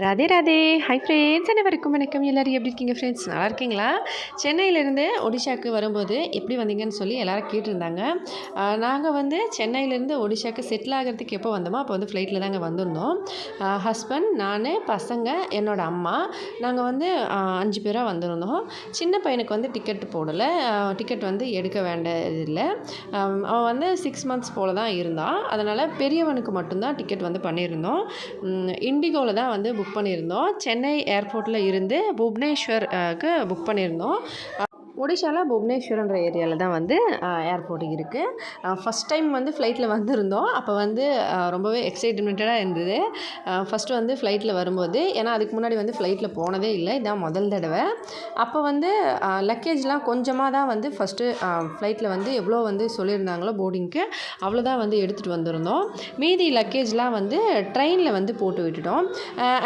Radhe Radhe. Hi friends அனைவருக்கும் வணக்கம். எல்லோரும் எப்படி இருக்கீங்க ஃப்ரெண்ட்ஸ் நல்லா இருக்கீங்களா? சென்னையிலேருந்து ஒடிஷாக்கு வரும்போது எப்படி வந்தீங்கன்னு சொல்லி எல்லோரும் கேட்டிருந்தாங்க. நாங்கள் வந்து சென்னையிலேருந்து ஒடிஷாக்கு செட்டில் ஆகிறதுக்கு எப்போ வந்தோமோ அப்போ வந்து ஃப்ளைட்டில் தாங்க வந்திருந்தோம். ஹஸ்பண்ட் நான் பசங்க என்னோடய அம்மா. நாங்கள் வந்து அஞ்சு பேராக வந்திருந்தோம். சின்ன பையனுக்கு வந்து டிக்கெட் போடலை. டிக்கெட் வந்து எடுக்க வேண்டியதில்லை. அவன் வந்து சிக்ஸ் மந்த்ஸ் போல் தான் இருந்தான். அதனால் பெரியவனுக்கு மட்டும்தான் டிக்கெட் வந்து பண்ணியிருந்தோம். இண்டிகோவில் தான் வந்து புக் பண்ணியிருந்தோம். சென்னை ஏர்போர்ட்டில் இருந்து புவனேஸ்வருக்கு புக் பண்ணியிருந்தோம். ஒடிஷாவில் புவனேஸ்வரன்ற ஏரியாவில் தான் வந்து ஏர்போர்ட் இருக்குது ஃபஸ்ட் டைம் வந்து ஃப்ளைட்டில் வந்திருந்தோம். அப்போ வந்து ரொம்பவே எக்ஸைட்மெண்ட்டாக இருந்தது. ஃபஸ்ட்டு வந்து ஃப்ளைட்டில் வரும்போது ஏன்னா அதுக்கு முன்னாடி வந்து ஃப்ளைட்டில் போனதே இல்லை இதான் முதல் தடவை. அப்போ வந்து லக்கேஜ்லாம் கொஞ்சமாக தான் வந்து ஃபஸ்ட்டு ஃப்ளைட்டில் வந்து எவ்வளோ வந்து சொல்லியிருந்தாங்களோ போர்டிங்க்கு அவ்வளோதான் வந்து எடுத்துகிட்டு வந்திருந்தோம். மீதி லக்கேஜ்லாம் வந்து ட்ரெயினில் வந்து போட்டு விட்டுட்டோம்.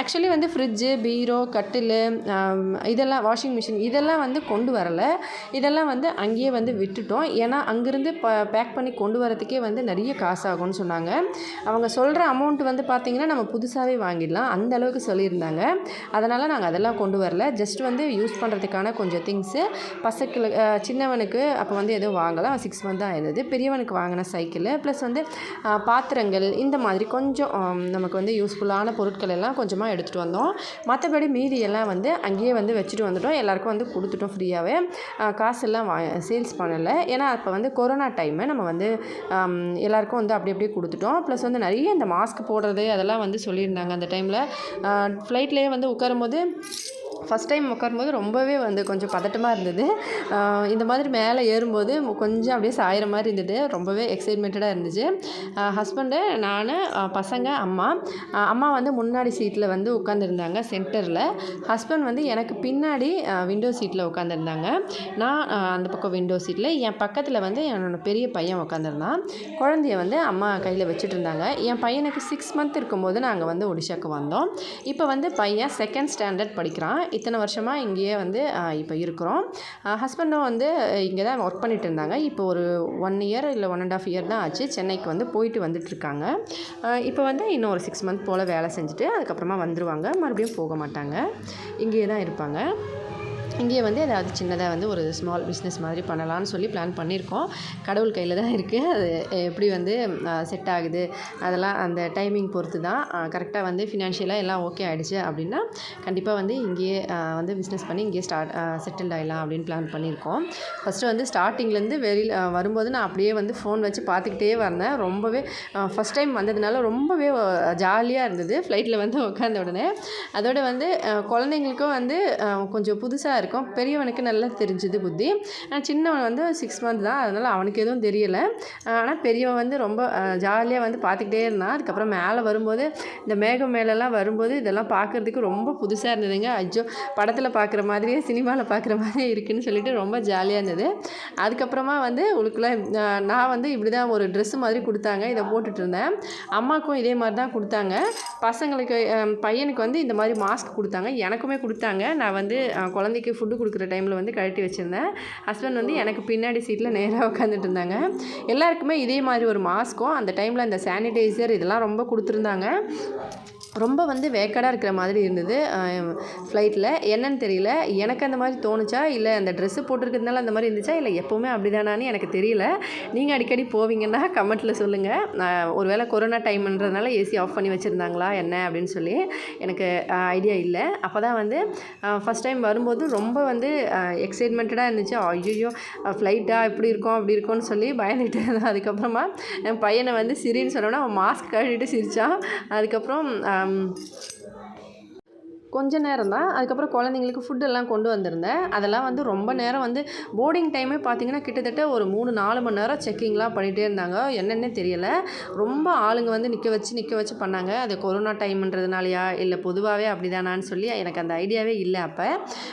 ஆக்சுவலி வந்து ஃப்ரிட்ஜு பீரோ கட்டில் இதெல்லாம் வாஷிங் மிஷின் இதெல்லாம் வந்து கொண்டு வரலை. இதெல்லாம் வந்து அங்கேயே வந்து விட்டுட்டோம். ஏன்னா அங்கேருந்து ப பேக் பண்ணி கொண்டு வரதுக்கே வந்து நிறைய காசு ஆகும்னு சொன்னாங்க. அவங்க சொல்கிற அமௌண்ட் வந்து பார்த்திங்கன்னா நம்ம புதுசாகவே வாங்கிடலாம். அந்த அளவுக்கு சொல்லியிருந்தாங்க. அதனால் நாங்கள் அதெல்லாம் கொண்டு வரல. ஜஸ்ட் வந்து யூஸ் பண்ணுறதுக்கான கொஞ்சம் திங்ஸு பசங்களுக்கு சின்னவனுக்கு அப்போ வந்து எதுவும் வாங்கலாம் சிக்ஸ் மந்த் தான் இருந்தது. பெரியவனுக்கு வாங்கின சைக்கிள் ப்ளஸ் வந்து பாத்திரங்கள் இந்த மாதிரி கொஞ்சம் நமக்கு வந்து யூஸ்ஃபுல்லான பொருட்கள் எல்லாம் கொஞ்சமாக எடுத்துகிட்டு வந்தோம். மற்றபடி மீதி எல்லாம் வந்து அங்கேயே வந்து வச்சுட்டு வந்துட்டோம். எல்லாருக்கும் வந்து கொடுத்துட்டோம் ஃப்ரீயாகவே காசெல்லாம் வா சேல்ஸ் பண்ணலை. ஏன்னா அப்போ வந்து கொரோனா டைமு நம்ம வந்து எல்லாருக்கும் வந்து அப்படி அப்படியே கொடுத்துட்டோம். ப்ளஸ் வந்து நிறைய இந்த மாஸ்க் போடுறது அதெல்லாம் வந்து சொல்லியிருந்தாங்க அந்த டைமில் ஃப்ளைட்லேயே வந்து உட்காரும்போது ஃபஸ்ட் டைம் உட்காரும்போது ரொம்பவே வந்து கொஞ்சம் பதட்டமாக இருந்தது. இந்த மாதிரி மேலே ஏறும்போது கொஞ்சம் அப்படியே சாயிற மாதிரி இருந்தது. ரொம்பவே எக்ஸைட்மெண்ட்டடாக இருந்துச்சு. ஹஸ்பண்டு நான் பசங்க அம்மா. அம்மா வந்து முன்னாடி சீட்டில் வந்து உட்காந்துருந்தாங்க சென்டரில் ஹஸ்பண்ட் வந்து எனக்கு பின்னாடி விண்டோ சீட்டில் உட்காந்துருந்தாங்க நான் அந்த பக்கம் விண்டோ சீட்டில் என் பக்கத்தில் வந்து என்னோடய பெரிய பையன் உட்காந்துருந்தான் குழந்தைய வந்து அம்மா கையில் வச்சுட்டு இருந்தாங்க என் பையனுக்கு சிக்ஸ் மந்த் இருக்கும்போது நாங்கள் வந்து ஒடிஷாக்கு வந்தோம். இப்போ வந்து பையன் செகண்ட் ஸ்டாண்டர்ட் படிக்கிறான். இத்தனை வருஷமாக இங்கேயே வந்து இப்போ இருக்கிறோம். ஹஸ்பண்டும் வந்து இங்கே தான் ஒர்க் பண்ணிட்டு இருந்தாங்க. இப்போ ஒரு ஒன் இயர் இல்லை ஒன் அண்ட் ஆஃப் இயர் தான் ஆச்சு. சென்னைக்கு வந்து போயிட்டு வந்துட்டுருக்காங்க இப்போ வந்து இன்னும் ஒரு சிக்ஸ் மந்த் போல் வேலை செஞ்சுட்டு அதுக்கப்புறமா வந்துடுவாங்க மறுபடியும் போக மாட்டாங்க. இங்கேயே தான் இருப்பாங்க. இங்கேயே வந்து ஏதாவது சின்னதாக வந்து ஒரு ஸ்மால் பிஸ்னஸ் மாதிரி பண்ணலாம்னு சொல்லி பிளான் பண்ணியிருக்கோம். கடவுள் கையில் தான் இருக்குது அது எப்படி வந்து செட் ஆகுது அதெல்லாம் அந்த டைமிங் பொறுத்து தான் கரெக்டாக வந்து ஃபினான்ஷியலாக எல்லாம் ஓகே ஆகிடுச்சு அப்படின்னா கண்டிப்பாக வந்து இங்கேயே வந்து பிஸ்னஸ் பண்ணி இங்கேயே ஸ்டார்ட் செட்டில் ஆகிடலாம் அப்படின்னு பிளான் பண்ணியிருக்கோம். ஃபஸ்ட்டு வந்து ஸ்டார்டிங்லேருந்து வெளியில் வரும்போது நான் அப்படியே வந்து ஃபோன் வச்சு பார்த்துக்கிட்டே வந்தேன். ரொம்பவே ஃபஸ்ட் டைம் வந்ததுனால ரொம்பவே ஜாலியாக இருந்தது. ஃப்ளைட்டில் வந்து உட்காந்த உடனே அதோட வந்து குழந்தைங்களுக்கும் வந்து கொஞ்சம் புதுசாக இருக்கும். பெரியவனுக்கு நல்லா தெரிஞ்சுது புத்தி. ஆனால் சின்னவன் வந்து சிக்ஸ் மந்த் தான். அதனால் அவனுக்கு எதுவும் தெரியலை. ஆனால் பெரியவன் வந்து ரொம்ப ஜாலியாக வந்து பார்த்துக்கிட்டே இருந்தான். அதுக்கப்புறம் மேலே வரும்போது இந்த மேகம் மேலெல்லாம் வரும்போது இதெல்லாம் பார்க்குறதுக்கு ரொம்ப புதுசாக இருந்ததுங்க. ஐயோ படத்தில் பார்க்குற மாதிரியே சினிமாவில் பார்க்குற மாதிரியே இருக்குன்னு சொல்லிட்டு ரொம்ப ஜாலியாக இருந்தது. அதுக்கப்புறமா வந்து உங்களுக்குள்ள நான் வந்து இப்படி தான் ஒரு ட்ரெஸ் மாதிரி கொடுத்தாங்க. இதை போட்டுட்டு இருந்தேன். அம்மாவுக்கும் இதே மாதிரி தான் கொடுத்தாங்க. பசங்களுக்கு பையனுக்கு வந்து இந்த மாதிரி மாஸ்க் கொடுத்தாங்க. எனக்குமே கொடுத்தாங்க. நான் வந்து குழந்தைக்கு ஃபுட்டு கொடுக்குற டைமில் வந்து கழட்டி வச்சுருந்தேன். ஹஸ்பண்ட் வந்து எனக்கு பின்னாடி சீட்டில் நேராக உட்காந்துட்டு இருந்தாங்க எல்லாருக்குமே இதே மாதிரி ஒரு மாஸ்க்கும் அந்த டைமில் அந்த சானிடைசர் இதெல்லாம் ரொம்ப கொடுத்துருந்தாங்க. ரொம்ப வந்து வேக்கடாக இருக்கிற மாதிரி இருந்தது ஃப்ளைட்டில் என்னன்னு தெரியல. எனக்கு அந்த மாதிரி தோணுச்சா? இல்லை அந்த ட்ரெஸ்ஸு போட்டிருக்கிறதுனால அந்த மாதிரி இருந்துச்சா? இல்லை எப்போவுமே அப்படிதானான்னு எனக்கு தெரியல. நீங்கள் அடிக்கடி போவீங்கன்னா கமெண்ட்டில் சொல்லுங்கள் ஒருவேளை கொரோனா டைம்ன்றதுனால ஏசி ஆஃப் பண்ணி வச்சுருந்தாங்களா? என்ன? அப்படின்னு சொல்லி. எனக்கு ஐடியா இல்லை. அப்போ தான் வந்து ஃபஸ்ட் டைம் வரும்போது ரொம்ப வந்து எக்ஸைட்மெண்ட்டடாக இருந்துச்சு. ஐயோ ஃப்ளைட்டா இப்படி இருக்கும் அப்படி இருக்கும்னு சொல்லி பயந்துட்டு இருந்தேன். அதுக்கப்புறமா என் பையனை வந்து சிரின்னு சொன்னோன்னா அவன் மாஸ்க் கழட்டிட்டு சிரித்தான் அதுக்கப்புறம் um, கொஞ்ச நேரம் தான். அதுக்கப்புறம் குழந்தைங்களுக்கு ஃபுட்டெல்லாம் கொண்டு வந்திருந்தேன். அதெல்லாம் வந்து ரொம்ப நேரம் வந்து போர்டிங் டைமே பார்த்தீங்கன்னா கிட்டத்தட்ட ஒரு மூணு நாலு மணி நேரம் செக்கிங்லாம் பண்ணிகிட்டே இருந்தாங்க. என்னென்னே தெரியலை. ரொம்ப ஆளுங்க வந்து நிற்க வச்சு நிற்க வச்சு பண்ணாங்க. அது கொரோனா டைம்ன்றதுனாலயா இல்லை பொதுவாகவே அப்படிதானான்னு சொல்லி எனக்கு அந்த ஐடியாவே இல்லை அப்போ.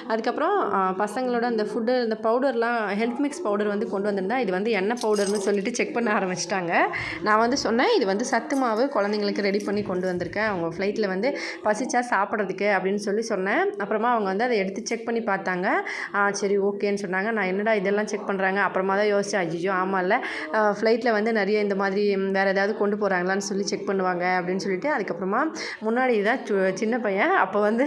அதுக்கப்புறம் பசங்களோட அந்த ஃபுட்டு இந்த பவுடர்லாம் ஹெல்த் மிக்ஸ் பவுடர் வந்து கொண்டு வந்திருந்தேன் இது வந்து எண்ணெய் பவுடர்னு சொல்லிட்டு செக் பண்ண ஆரம்பிச்சிட்டாங்க. நான் வந்து சொன்னேன் இது வந்து சத்து மாவு குழந்தைங்களுக்கு ரெடி பண்ணி கொண்டு வந்திருக்கேன். அவங்க ஃப்ளைட்டில் வந்து பசிச்சா சாப்பிட்றதுக்கு அப்படின்னு அப்படின்னு சொல்லி சொன்னேன். அப்புறமா அவங்க வந்து அதை எடுத்து செக் பண்ணி பார்த்தாங்க. ஆ சரி ஓகேன்னு சொன்னாங்க. நான் என்னடா இதெல்லாம் செக் பண்ணுறாங்க அப்புறமா தான் யோசிச்சேன். ஐயோ இல்லை ஃப்ளைட்டில் வந்து நிறைய இந்த மாதிரி வேறு ஏதாவது கொண்டு போகிறாங்களான்னு சொல்லி செக் பண்ணுவாங்க அப்படின்னு சொல்லிட்டு அதுக்கப்புறமா முன்னாடி தான் சு- சின்ன பையன். அப்போ வந்து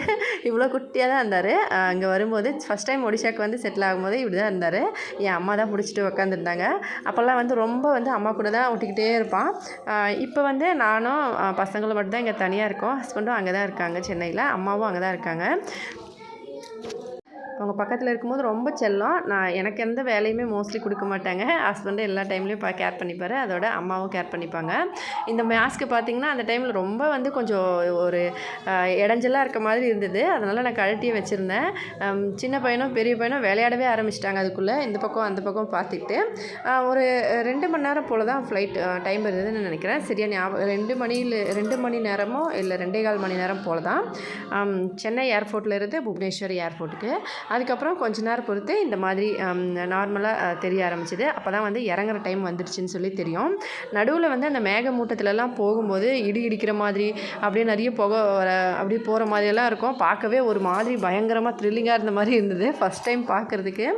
இவ்வளோ குட்டியாக தான் இருந்தார். அங்கே வரும்போது ஃபஸ்ட் டைம் ஒடிஷாக்கு வந்து செட்டில் ஆகும்போது இப்படி தான் இருந்தார். என் அம்மா தான் பிடிச்சிட்டு உட்காந்துருந்தாங்க அப்போல்லாம் வந்து ரொம்ப வந்து அம்மா கூட தான் ஒட்டிக்கிட்டே இருப்பான். இப்போ வந்து நானும் பசங்களும் மட்டும்தான் இங்கே தனியாக இருக்கோம். ஹஸ்பண்டும் அங்கே தான் இருக்காங்க சென்னையில். அம்மாவும் அங்கே தான் இருக்காங்க. அவங்க பக்கத்தில் இருக்கும்போது ரொம்ப செல்லம். நான் எனக்கு எந்த வேலையுமே மோஸ்ட்லி கொடுக்க மாட்டாங்க. ஹஸ்பண்டு எல்லா டைம்லேயும் பா கேர் பண்ணிப்பார். அதோட அம்மாவும் கேர் பண்ணிப்பாங்க. இந்த மாஸ்க்கு பார்த்தீங்கன்னா அந்த டைமில் ரொம்ப வந்து கொஞ்சம் ஒரு ஆஹ், இருக்க மாதிரி இருந்தது. அதனால் நான் கழட்டியே வச்சுருந்தேன். சின்ன பையனும் பெரிய பையனும் விளையாடவே ஆரம்பிச்சிட்டாங்க அதுக்குள்ளே. இந்த பக்கம் அந்த பக்கம் பார்த்துக்கிட்டு ஒரு ரெண்டு மணி நேரம் போல் தான் ஃப்ளைட் டைம் இருந்ததுன்னு நினைக்கிறேன். சரியா ஞாபகம் ரெண்டு மணியில் ரெண்டு மணி நேரமோ இல்லை ரெண்டே கால் மணி நேரம் போல் தான். சென்னை ஏர்போர்ட்டில் இருந்து புவனேஸ்வர் ஏர்போர்ட்டுக்கு அதுக்கப்புறம் கொஞ்ச நேரம் பொறுத்து இந்த மாதிரி நார்மலாக தெரிய ஆரம்பிச்சிது. அப்போ தான் வந்து இறங்குற டைம் வந்துடுச்சுன்னு சொல்லி தெரியும். நடுவில் வந்து அந்த மேகமூட்டத்துலலாம் போகும்போது இடி இடிக்கிற மாதிரி அப்படியே நிறைய புகை வர அப்படியே போகிற மாதிரியெல்லாம் இருக்கும். பார்க்கவே ஒரு மாதிரி பயங்கரமாக த்ரில்லிங்காக இருந்த மாதிரி இருந்தது. ஃபஸ்ட் டைம் பார்க்குறதுக்கு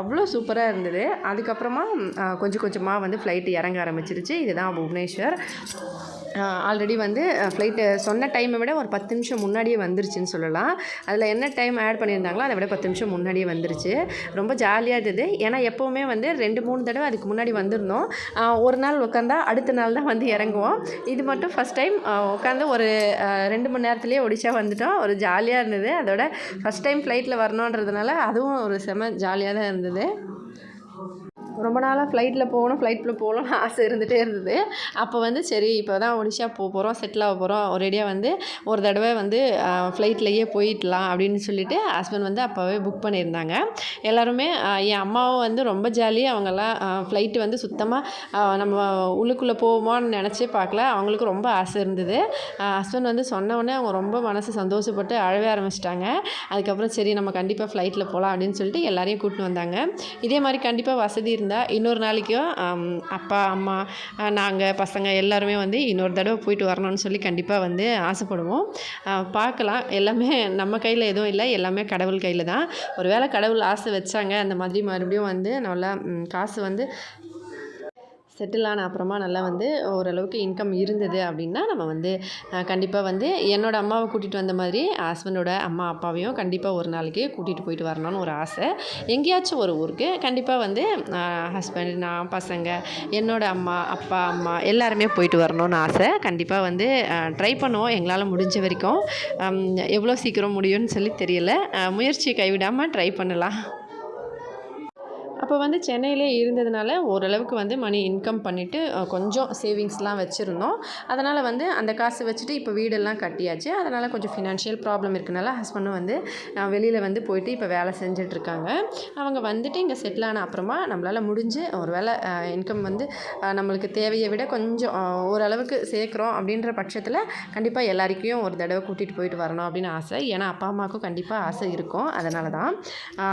அவ்வளோ சூப்பராக இருந்தது. அதுக்கப்புறமா கொஞ்சம் கொஞ்சமாக வந்து ஃப்ளைட்டு இறங்க ஆரம்பிச்சிருச்சு. இதுதான் புவனேஸ்வர். ஆல்ரெடி வந்து ஃப்ளைட்டு சொன்ன டைமை விட ஒரு பத்து நிமிஷம் முன்னாடியே வந்துருச்சுன்னு சொல்லலாம். அதில் என்ன டைம் ஆட் பண்ணியிருந்தாங்களோ அதை விட பத்து நிமிஷம் முன்னாடியே வந்துருச்சு. ரொம்ப ஜாலியாக இருந்தது. ஏன்னா எப்போவுமே வந்து ரெண்டு மூணு தடவை அதுக்கு முன்னாடி வந்திருந்தோம். ஒரு நாள் உட்காந்தா அடுத்த நாள் தான் வந்து இறங்குவோம். இது மட்டும் ஃபஸ்ட் டைம் உட்காந்து ஒரு ரெண்டு மணி நேரத்துலேயே ஒடிச்சா வந்துட்டோம். ஒரு ஜாலியாக இருந்தது. அதோட ஃபஸ்ட் டைம் ஃப்ளைட்டில் வரணுன்றதுனால அதுவும் ஒரு செம ஜாலியாக தான் இருந்தது. ரொம்ப நாளாக ஃப்ளைட்டில் போகணும் ஃப்ளைட்டில் போகணும்னு ஆசை இருந்துகிட்டே இருந்தது. அப்போ வந்து சரி இப்போ தான் ஒடிஷா போக போகிறோம் செட்டில் ஆக போகிறோம் ஒரேடியாக வந்து ஒரு தடவை வந்து ஃப்ளைட்லேயே போயிடலாம் அப்படின்னு சொல்லிட்டு ஹஸ்பண்ட் வந்து அப்போவே புக் பண்ணியிருந்தாங்க. எல்லாருமே என் அம்மாவும் வந்து ரொம்ப ஜாலியாக அவங்கெல்லாம் ஃப்ளைட்டு வந்து சுத்தமாக நம்ம உள்ளுக்குள்ளே போவோமான்னு நினச்சே பார்க்கல. அவங்களுக்கு ரொம்ப ஆசை இருந்தது. ஹஸ்பண்ட் வந்து சொன்ன அவங்க ரொம்ப மனசு சந்தோஷப்பட்டு அழவே ஆரம்பிச்சிட்டாங்க. அதுக்கப்புறம் சரி நம்ம கண்டிப்பாக ஃப்ளைட்டில் போகலாம் அப்படின்னு சொல்லிட்டு எல்லாரையும் கூப்பிட்டு வந்தாங்க. இதே மாதிரி கண்டிப்பாக வசதி இருந்தால் இன்னொரு நாளைக்கும் அப்பா அம்மா நாங்கள் பசங்க எல்லாருமே வந்து இன்னொரு தடவை போயிட்டு வரணும்னு சொல்லி கண்டிப்பாக வந்து ஆசைப்படுவோம். பார்க்கலாம். எல்லாமே நம்ம கையில் எதுவும் இல்லை. எல்லாமே கடவுள் கையில் தான். ஒருவேளை கடவுள் ஆசை வச்சாங்க. அந்த மாதிரி மறுபடியும் வந்து நல்லா காசு வந்து செட்டில் ஆன அப்புறமா நல்லா வந்து ஓரளவுக்கு இன்கம் இருந்தது அப்படின்னா நம்ம வந்து கண்டிப்பாக வந்து என்னோடய அம்மாவை கூட்டிகிட்டு வந்த மாதிரி ஹஸ்பண்டோட அம்மா அப்பாவையும் கண்டிப்பாக ஒரு நாளைக்கு கூட்டிகிட்டு போயிட்டு வரணும்னு ஒரு ஆசை. எங்கேயாச்சும் ஒரு ஊருக்கு கண்டிப்பாக வந்து ஹஸ்பண்ட் நான் பசங்க என்னோடய அம்மா அப்பா அம்மா எல்லாருமே போயிட்டு வரணும்னு ஆசை. கண்டிப்பாக வந்து ட்ரை பண்ணுவோம். எங்களால் முடிஞ்ச வரைக்கும். எவ்வளோ சீக்கிரம் முடியும்னு சொல்லி தெரியல. முயற்சியை கைவிடாமல் ட்ரை பண்ணலாம். அப்போ வந்து சென்னையிலே இருந்ததுனால ஓரளவுக்கு வந்து மணி இன்கம் பண்ணிவிட்டு கொஞ்சம் சேவிங்ஸ்லாம் வச்சுருந்தோம். அதனால் வந்து அந்த காசு வச்சுட்டு இப்போ வீடெல்லாம் கட்டியாச்சு. அதனால் கொஞ்சம் ஃபினான்ஷியல் ப்ராப்ளம் இருக்கனால ஹஸ்பண்டும் வந்து வெளியில் வந்து போயிட்டு இப்போ வேலை செஞ்சிட்ருக்காங்க. அவங்க வந்துட்டு இங்கே செட்டில் ஆன அப்புறமா நம்மளால் முடிஞ்சு ஒரு வேலை இன்கம் வந்து நம்மளுக்கு தேவையை விட கொஞ்சம் ஓரளவுக்கு சேர்க்குறோம் அப்படின்ற பட்சத்தில் கண்டிப்பாக எல்லாருக்கையும் ஒரு தடவை கூட்டிகிட்டு போயிட்டு வரணும் அப்படின்னு ஆசை. ஏன்னா அப்பா அம்மாவுக்கும் கண்டிப்பாக ஆசை இருக்கும். அதனால தான்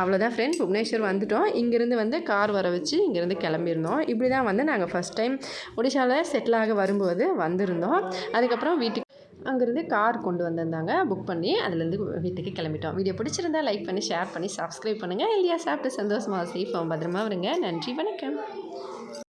அவ்வளோதான் ஃப்ரெண்ட் புவனேஸ்வர் வந்துட்டோம். இங்கேருந்து வந்து கார் வர வச்சு இங்கேருந்து கிளம்பியிருந்தோம். இப்படி தான் வந்து நாங்கள் ஃபஸ்ட் டைம் ஒடிஷாவில் செட்டில் ஆக வரும்போது வந்திருந்தோம். அதுக்கப்புறம் வீட்டுக்கு அங்கேருந்து கார் கொண்டு வந்திருந்தாங்க. புக் பண்ணி அதுலேருந்து வீட்டுக்கு கிளம்பிட்டோம். வீடியோ பிடிச்சிருந்தா லைக் பண்ணி ஷேர் பண்ணி சப்ஸ்கிரைப் பண்ணுங்கள் இல்லையா சாப்பிட்டு சந்தோஷமாக சேஃபாக பத்திரமா வருங்க நன்றி வணக்கம்.